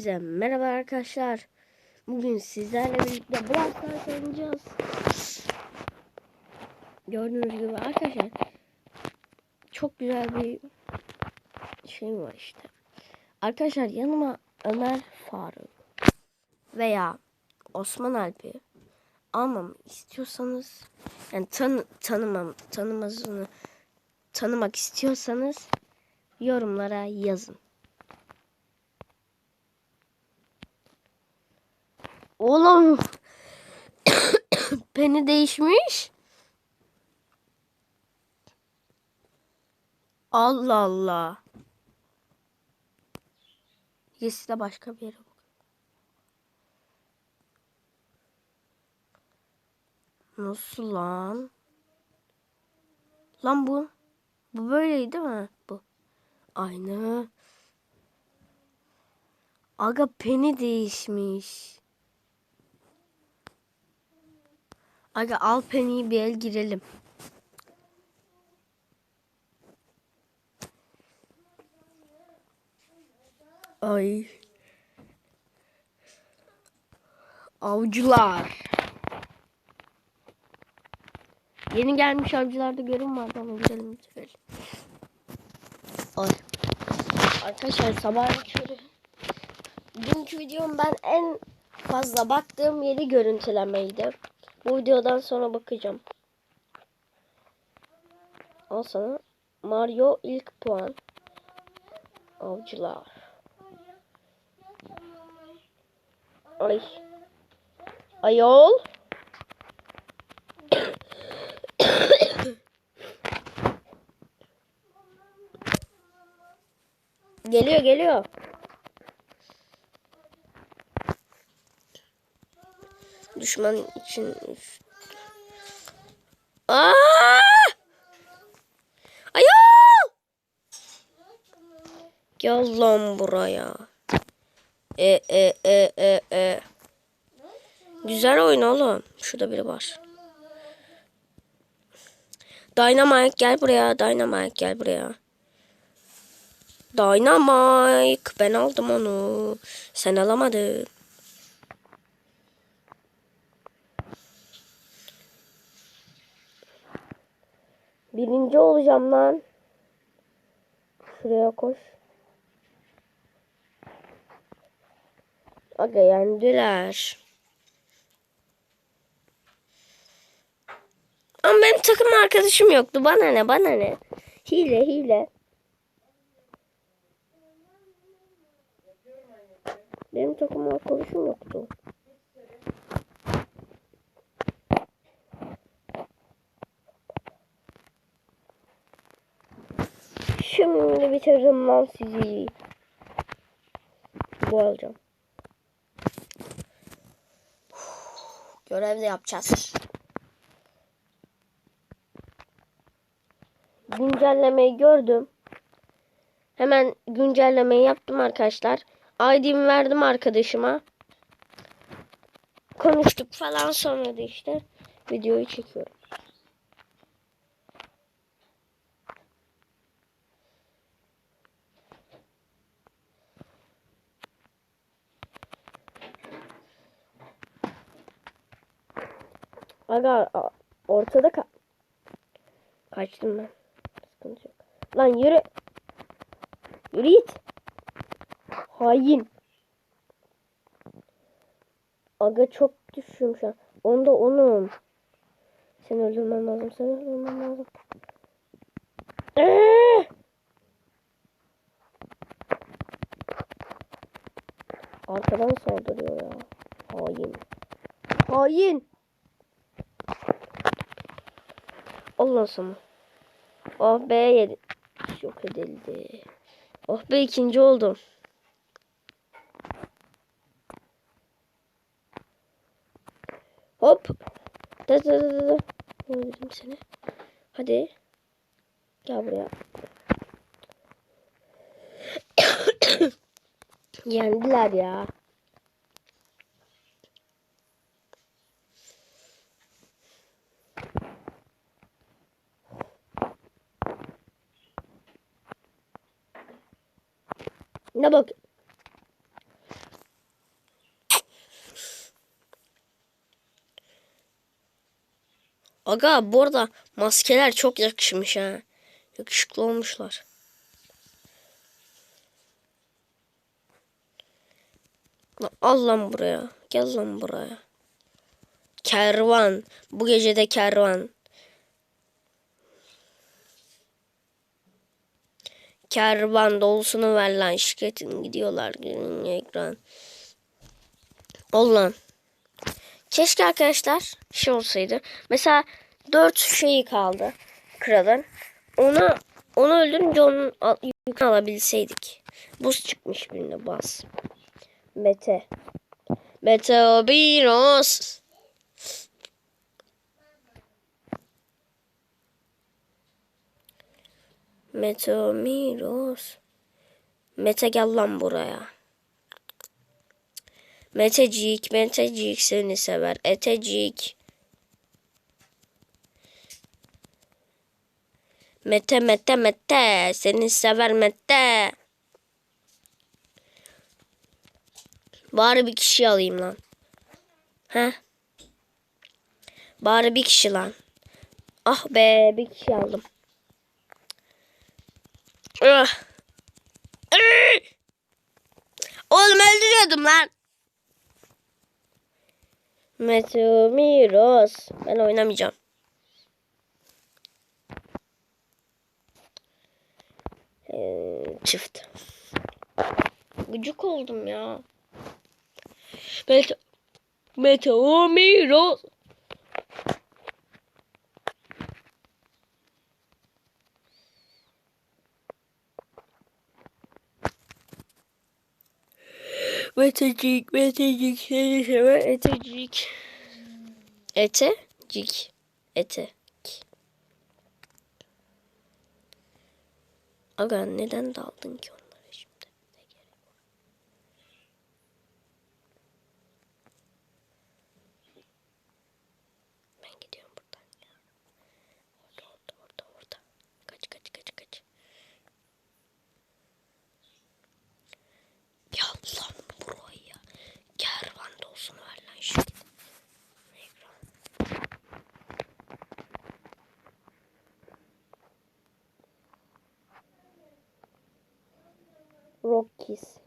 Size merhaba arkadaşlar. Bugün sizlerle birlikte Brawl Stars oynayacağız. Gördüğünüz gibi arkadaşlar çok güzel bir şey var işte. Arkadaşlar yanıma Ömer Faruk veya Osman Alp'i almamı istiyorsanız yani tan tanımam tanımasını tanımak istiyorsanız yorumlara yazın. Oğlum Penny değişmiş. Allah Allah. Yesi de başka bir yere bak. Nasıl lan? Lan bu. Bu böyleydi değil mi? Bu. Aynı. Aga Penny değişmiş. Aga al Penny'yi bir el girelim. Ay. Avcılar. Yeni gelmiş avcılarda görün var ama gidelim bitirelim. Ay. Arkadaşlar sabah körü. Dünkü videom ben en fazla baktığım yeri görüntülemeydi. Bu videodan sonra bakacağım. Al sana. Mario ilk puan. Avcılar. Ay. Ayol. geliyor geliyor. Düşman için Aa! Ayol! Gel lan buraya. E e e e e. Güzel oyun oğlum. Şurada biri var. Dynamite gel buraya. Dynamite gel buraya. Dynamite. Ben aldım onu. Sen alamadın. Birinci olacağım lan. Şuraya koş. Aga yendiler. Ama benim takım arkadaşım yoktu. Bana ne bana ne. Hile hile. Benim takım arkadaşım yoktu. Bitiririm lan sizi. Bu alacağım. Görev de yapacağız. Güncellemeyi gördüm. Hemen güncellemeyi yaptım arkadaşlar. ID'mi verdim arkadaşıma. Konuştuk falan sonra da işte videoyu çekiyorum. Aga ortada ka kaçtım ben. Sıkıntı yok. Lan yürü. Yürü git. Hain. Aga çok düşüyorum şu an. Onda onun. Seni öldürmem lazım. Seni öldürmem lazım. Eee! Arkadan saldırıyor ya. Hain. Hain. Allah sana. Oh be yedi. Yok edildi. Oh be ikinci oldum. Hop. Da da da. da. Öldürdüm seni. Hadi. Gel buraya. Yendiler ya. Ne bak. Aga bu arada maskeler çok yakışmış ha. Yakışıklı olmuşlar. Al lan buraya. Gel lan buraya. Kervan. Bu gecede kervan. Kervan dolusunu ver lan. Şirketin gidiyorlar. Günün ekran. Ol. Keşke arkadaşlar şey olsaydı. Mesela dört şeyi kaldı kralın. Onu onu öldürünce onun yükünü alabilseydik. Buz çıkmış birine bas. Mete. Meteobiros. Meteomiros. Mete gel lan buraya. Metecik, Metecik seni sever. Etecik. Mete, Mete, Mete. Seni sever Mete. Bari bir kişi alayım lan. He? Bari bir kişi lan. Ah be bir kişi aldım. Ah. Ah! Oğlum öldürüyordum lan. Meteomiros. Ben oynamayacağım. Ee, çift. Gıcık oldum ya. Mete Meteomiros. Metecik, metecik, seni sever, etecik. Etecik, ete. Aga neden daldın ki onlara Rockies.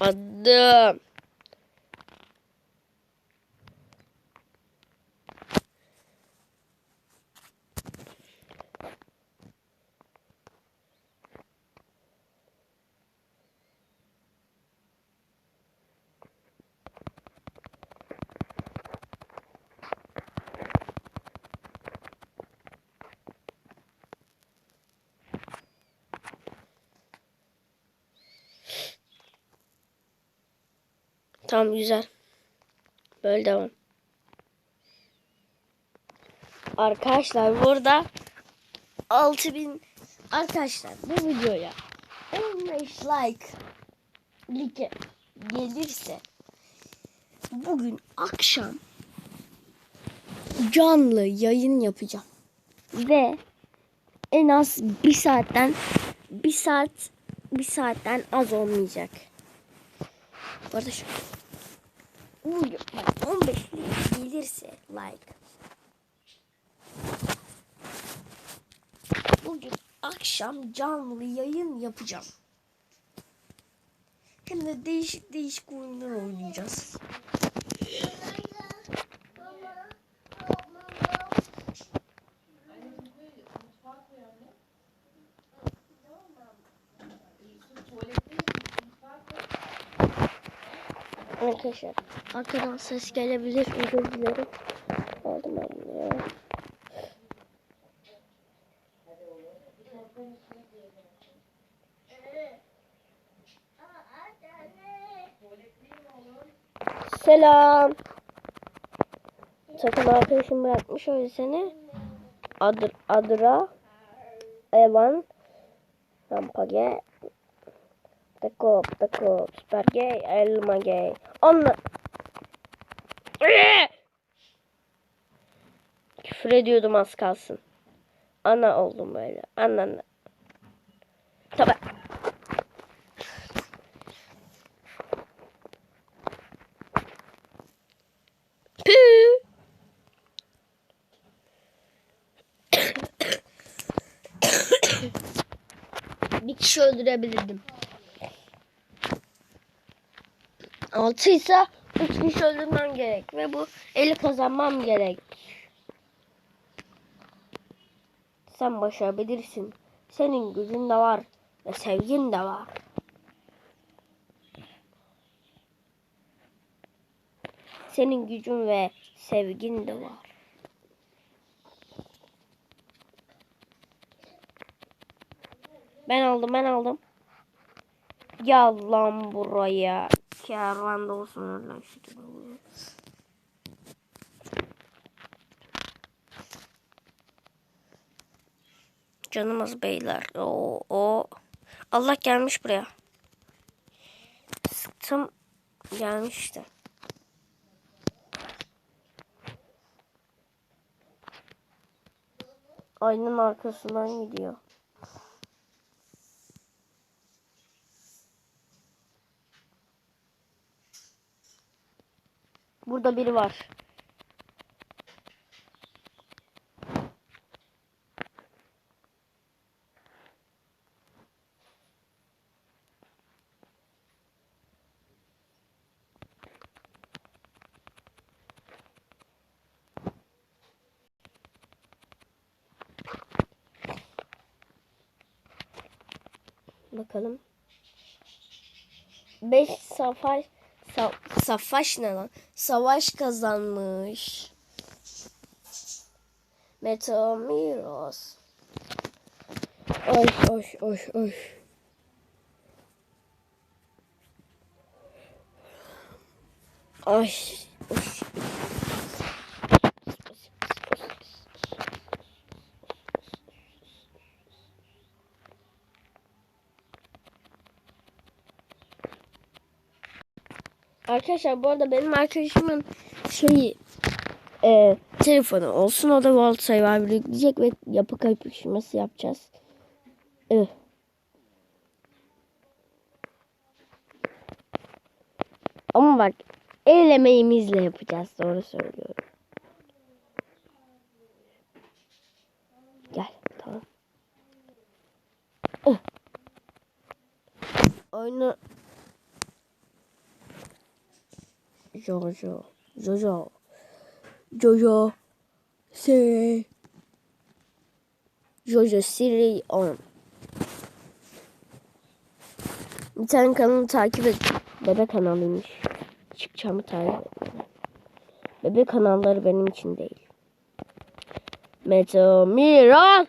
Anne. Uh, Tamam güzel. Böyle devam. Arkadaşlar burada 6000 arkadaşlar bu videoya 15 like like gelirse bugün akşam canlı yayın yapacağım. Ve en az bir saatten bir saat bir saatten az olmayacak. Bu arada şu Uy, bak 15 like gelirse like. Bugün akşam canlı yayın yapacağım. Hem de değişik değişik oyunlar oynayacağız. Arkadaşlar arkadan ses gelebilir özür dilerim. Aldım ben ya. Selam. Takım arkadaşım bırakmış öyle seni. Adır, Adıra, Evan, Rampage, Takop, takop, süper gay, elma gay. Anla. Küfür ediyordum az kalsın. ana oldum böyle. Ana ana. Püh. Bir kişi öldürebilirdim. Altıysa üç kişi öldürmem gerek ve bu eli kazanmam gerek. Sen başarabilirsin. Senin gücün de var ve sevgin de var. Senin gücün ve sevgin de var. Ben aldım ben aldım. Gel lan buraya. Kervanda olsun öyle işte. Canımız beyler. O o. Allah gelmiş buraya. Sıktım gelmiş işte. Ayının arkasından gidiyor. Burada biri var. Bakalım. 5 savaş sa, savaş ne lan? Savaş kazanmış. Metamiros. Oy oy oy oy. Ay. Oy. Arkadaşlar bu arada benim arkadaşımın şeyi e, telefonu olsun o da World Survivor yükleyecek ve yapı kapışması yapacağız. Evet. Ama bak el emeğimizle yapacağız doğru söylüyorum. Gel tamam. Oh. Oyunu Jojo. Jojo. Jojo. Siri. Jojo Siri on. Bir tane kanalı takip et. Bebe kanalıymış. Çıkacağımı takip et. Bebe kanalları benim için değil. Meto Miran.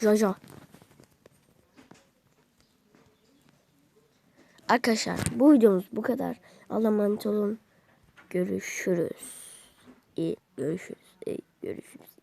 Jojo. Arkadaşlar bu videomuz bu kadar. Allah'a emanet olun. Görüşürüz. İyi görüşürüz. İyi görüşürüz.